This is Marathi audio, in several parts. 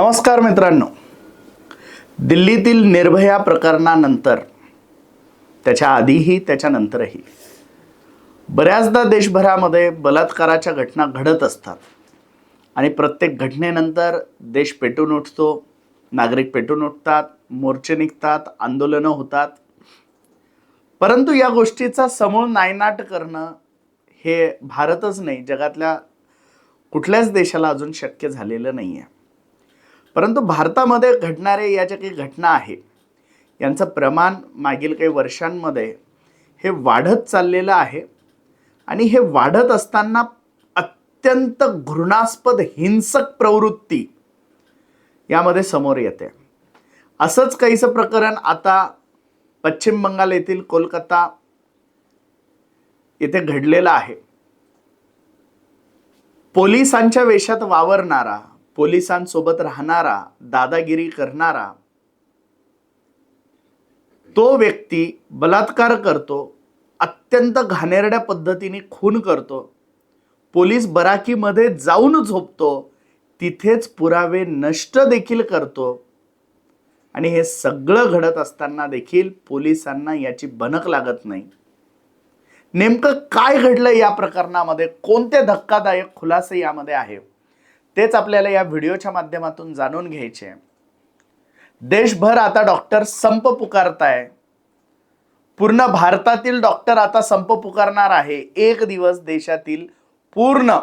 नमस्कार मित्रांनो. दिल्लीतील निर्भया प्रकरणानंतर त्याच्या आधीही त्याच्यानंतरही बऱ्याचदा देशभरामध्ये बलात्काराच्या घटना घडत असतात. आणि प्रत्येक घटनेनंतर देश पेटून उठतो नागरिक पेटून उठतात मोर्चे निघतात आंदोलनं होतात. परंतु या गोष्टीचा समूळ नायनाट करणं हे भारतच नाही जगातल्या कुठल्याच देशाला अजून शक्य झालेलं नाही आहे परंतु भारतामध्ये घडणारे या ज्या काही घटना आहेत. यांचं प्रमाण मागील काही वर्षांमध्ये हे वाढत चाललेलं आहे आणि हे वाढत असताना अत्यंत घृणास्पद हिंसक प्रवृत्ती यामध्ये समोर येते. असंच काहीसं प्रकरण आता पश्चिम बंगाल येथील कोलकाता येथे घडलेलं आहे. पोलिसांच्या वेशात वावरणारा पोलिसांसोबत राहणारा दादागिरी करणारा तो व्यक्ती बलात्कार करतो अत्यंत घाणेरड्या पद्धतीने खून करतो पोलीस बराकीमध्ये जाऊन झोपतो तिथेच पुरावे नष्ट देखील करतो. आणि हे सगळं घडत असताना देखील पोलिसांना याची बनक लागत नाही. नेमकं काय घडलं या प्रकरणामध्ये? कोणते धक्कादायक खुलासे यामध्ये आहे? तेच आपल्याला या व्हिडिओच्या माध्यमातून जाणून घ्यायचे देशभर आता डॉक्टर संप पुकारताय. पूर्ण भारतातील डॉक्टर आता संप पुकारणार आहे. एक दिवस देशातील पूर्ण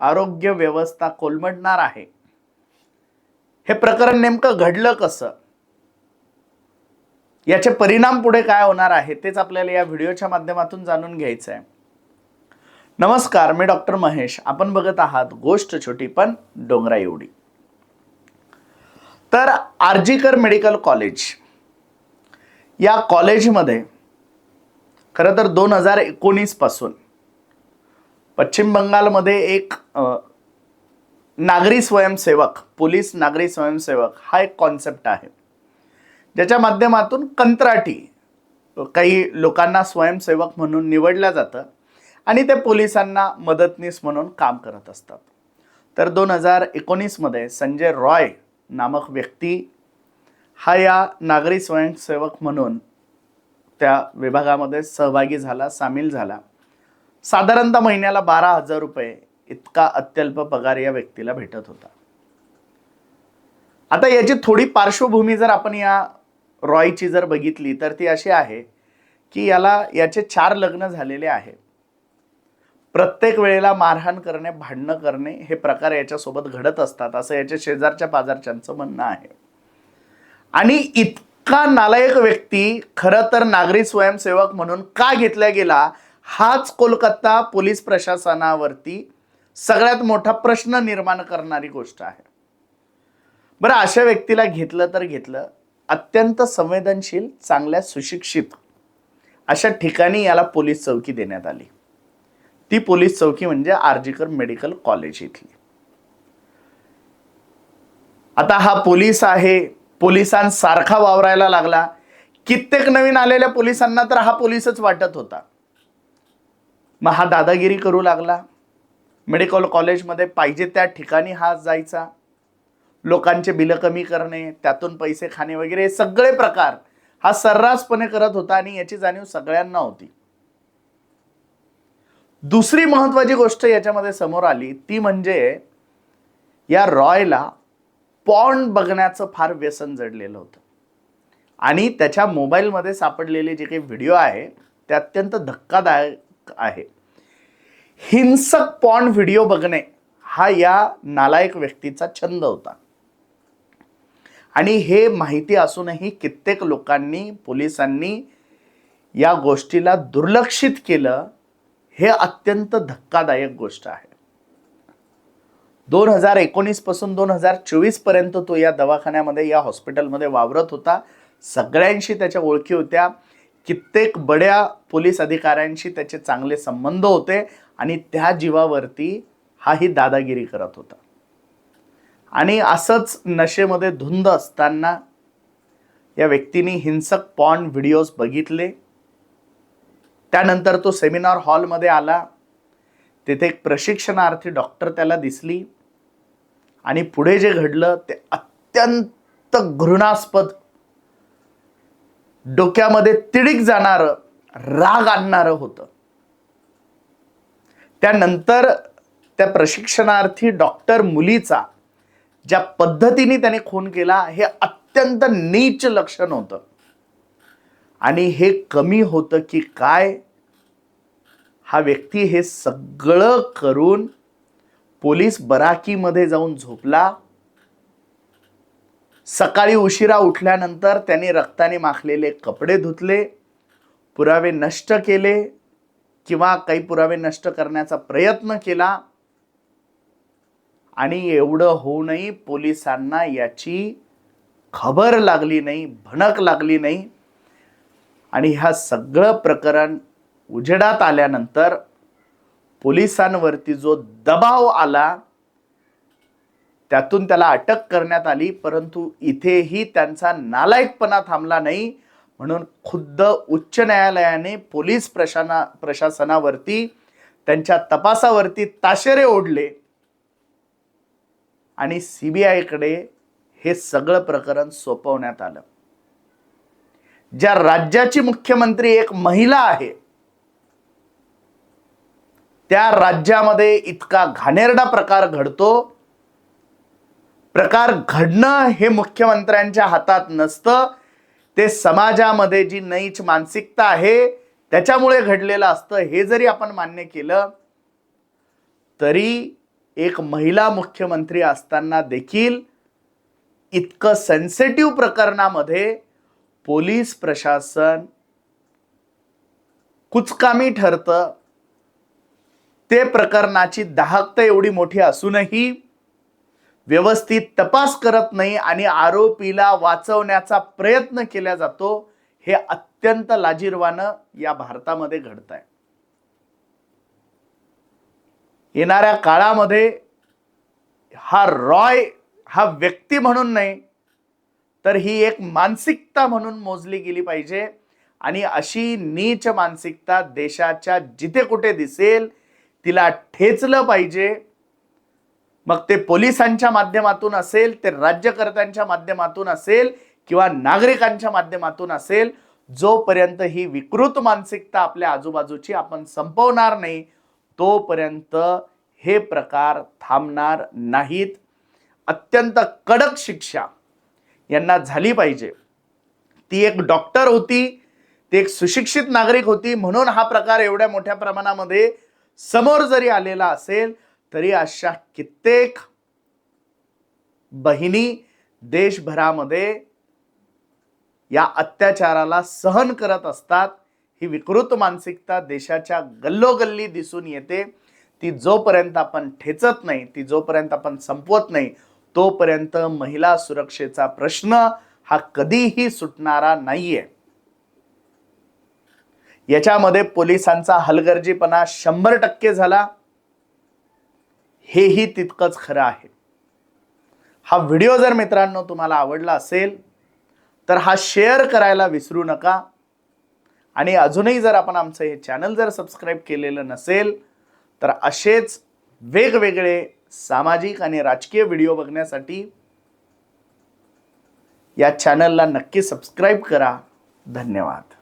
आरोग्य व्यवस्था कोलमडणार आहे. हे प्रकरण नेमकं घडलं कसं? याचे परिणाम पुढे काय होणार आहे तेच आपल्याला या व्हिडिओच्या माध्यमातून जाणून घ्यायचं आहे. नमस्कार मी डॉक्टर महेश. आपण बघत आहात गोष्ट छोटी पण डोंगरा एवढी. तर आर्जीकर मेडिकल कॉलेज. या कॉलेजमध्ये खरं तर दोन हजार एकोणीसपासून पश्चिम बंगालमध्ये एक नागरी स्वयंसेवक पोलीस नागरी स्वयंसेवक हा एक कॉन्सेप्ट आहे. ज्याच्या माध्यमातून कंत्राटी काही लोकांना स्वयंसेवक म्हणून निवडलं जातं. आणि ते पोलिसांना मदतनीस म्हणून काम करत असतात. तर दोन हजार एकोणीसमध्ये संजय रॉय नामक व्यक्ती हा या नागरी स्वयंसेवक म्हणून त्या विभागामध्ये सहभागी झाला सामील झाला. साधारणतः महिन्याला बारा हजार रुपये इतका अत्यल्प पगार या व्यक्तीला भेटत होता. आता याची थोडी पार्श्वभूमी जर आपण या रॉयची जर बघितली तर ती अशी आहे की याला याचे चार लग्न झालेले आहे प्रत्येक वेळेला मारहाण करणे भांडणं करणे हे प्रकार याच्यासोबत घडत असतात असं याच्या शेजारच्या पाजारच्यांचं म्हणणं आहे. आणि इतका नालायक व्यक्ती खरं तर नागरी स्वयंसेवक म्हणून का घेतला गेला हाच कोलकाता पोलीस प्रशासनावरती सगळ्यात मोठा प्रश्न निर्माण करणारी गोष्ट आहे. बरं अशा व्यक्तीला घेतलं तर घेतलं अत्यंत संवेदनशील चांगल्या सुशिक्षित अशा ठिकाणी याला पोलीस चौकी देण्यात आली. ती पोलीस चौकी म्हणजे आर्जीकर मेडिकल कॉलेज इथली. आता हा पोलीस आहे पोलिसांसारखा वावरायला लागला. कित्येक नवीन आलेल्या पोलिसांना तर हा पोलीसच वाटत होता. मग हा दादागिरी करू लागला. मेडिकल कॉलेजमध्ये पाहिजे त्या ठिकाणी हा जायचा. लोकांचे बिलं कमी करणे त्यातून पैसे खाणे वगैरे सगळे प्रकार हा सर्रासपणे करत होता आणि याची जाणीव सगळ्यांना होती. दुसरी महत्त्वाची गोष्ट याच्यामध्ये समोर आली ती म्हणजे या रॉयला पॉन बघण्याचं फार व्यसन जडलेलं होतं. आणि त्याच्या मोबाईलमध्ये सापडलेले जे काही व्हिडिओ आहे ते अत्यंत धक्कादायक आहे. हिंसक पॉन व्हिडिओ बघणे हा या नालायक व्यक्तीचा छंद होता. आणि हे माहिती असूनही कित्येक लोकांनी पोलिसांनी या गोष्टीला दुर्लक्षित केलं हे अत्यंत धक्कादायक गोष्ट आहे. दोन हजार एकोणीसपासून दोन हजार चोवीसपर्यंत तो या दवाखान्यामध्ये या हॉस्पिटलमध्ये वावरत होता. सगळ्यांशी त्याच्या ओळखी होत्या. कित्येक बड्या पोलीस अधिकाऱ्यांशी त्याचे चांगले संबंध होते आणि त्या जीवावरती हाही दादागिरी करत होता. आणि असंच नशेमध्ये धुंद असताना या व्यक्तीने हिंसक पॉन व्हिडिओज बघितले. त्यानंतर तो सेमिनार हॉलमध्ये आला. तिथे एक प्रशिक्षणार्थी डॉक्टर त्याला दिसली. आणि पुढे जे घडलं ते अत्यंत घृणास्पद. डोक्यामध्ये तिडीक जाणारं राग आणणारं होतं. त्यानंतर त्या प्रशिक्षणार्थी डॉक्टर मुलीचा ज्या पद्धतीने त्याने खून केला हे अत्यंत नीच लक्षण होतं. आणि हे कमी होतं की काय? हा व्यक्ती हे सगळं करून पोलीस बराकीमध्ये जाऊन झोपला. सकाळी उशिरा उठल्यानंतर त्यांनी रक्ताने माखलेले कपडे धुतले पुरावे नष्ट केले किंवा काही पुरावे नष्ट करण्याचा प्रयत्न केला आणि एवढं होऊनही पोलिसांना याची खबर लागली नाही भणक लागली नाही. आणि ह्या सगळं प्रकरण उजेडात आल्यानंतर पोलिसांवरती जो दबाव आला त्यातून त्याला अटक करण्यात आली परंतु इथेही त्यांचा नालायकपणा थांबला नाही. म्हणून खुद्द उच्च न्यायालयाने पोलीस प्रशाना प्रशासनावरती त्यांच्या तपासावरती ताशेरे ओढले. आणि सीबीआयकडे हे सगळं प्रकरण सोपवण्यात आलं. ज्या राज्याची मुख्यमंत्री एक महिला आहे त्या राज्यामध्ये इतका घाणेरडा प्रकार घडतो. प्रकार घडणं हे मुख्यमंत्र्यांच्या हातात नसतं. ते समाजामध्ये जी नैच मानसिकता आहे त्याच्यामुळे घडलेलं असतं. हे जरी आपण मान्य केलं तरी एक महिला मुख्यमंत्री असताना देखील इतकं सेन्सिटिव्ह प्रकरणामध्ये पोलीस प्रशासन कुचकामी ठरतं. ते प्रकरणाची दाहकता एवढी मोठी असूनही व्यवस्थित तपास करत नाही आणि आरोपीला वाचवण्याचा प्रयत्न केला जातो हे अत्यंत लाजीरवानं या भारतामध्ये घडत आहे येणाऱ्या काळामध्ये हा रॉय हा व्यक्ती म्हणून नाही तर ही एक मानसिकता म्हणून मोजली गेली पाहिजे. आणि अशी नीच मानसिकता देशाच्या जिथे कुठे दिसेल तिला ठेचलं पाहिजे. मग ते पोलिसांच्या माध्यमातून असेल ते राज्यकर्त्यांच्या माध्यमातून असेल किंवा नागरिकांच्या माध्यमातून असेल जोपर्यंत ही विकृत मानसिकता आपल्या आजूबाजूची आपण संपवणार नाही तोपर्यंत हे प्रकार थांबणार नाहीत. अत्यंत कडक शिक्षा यांना झाली पाहिजे. ती एक डॉक्टर होती ती एक सुशिक्षित नागरिक होती म्हणून हा प्रकार एवढ्या मोठ्या प्रमाणामध्ये समोर जरी आलेला असेल तरी अशा कित्येक बहिणी देशभरामध्ये या अत्याचाराला सहन करत असतात. ही विकृत मानसिकता देशाच्या गल्लोगल्ली दिसून येते. ती जोपर्यंत आपण ठेचत नाही ती जोपर्यंत आपण संपवत नाही तोपर्यंत महिला सुरक्षेचा प्रश्न हा कधीही सुटणारा नाहीये. याच्यामध्ये पोलिसांचा हलगर्जीपणा शंभर टक्के झाला. हेही तितकंच खरं आहे. हा व्हिडिओ जर मित्रांनो तुम्हाला आवडला असेल तर हा शेअर करायला विसरू नका. आणि अजूनही जर आपण आमचं हे चॅनल जर सबस्क्राईब केलेलं नसेल तर असेच वेगवेगळे सामाजिक आणि राजकीय व्हिडिओ बघण्यासाठी या चॅनलला नक्की सबस्क्राईब करा. धन्यवाद.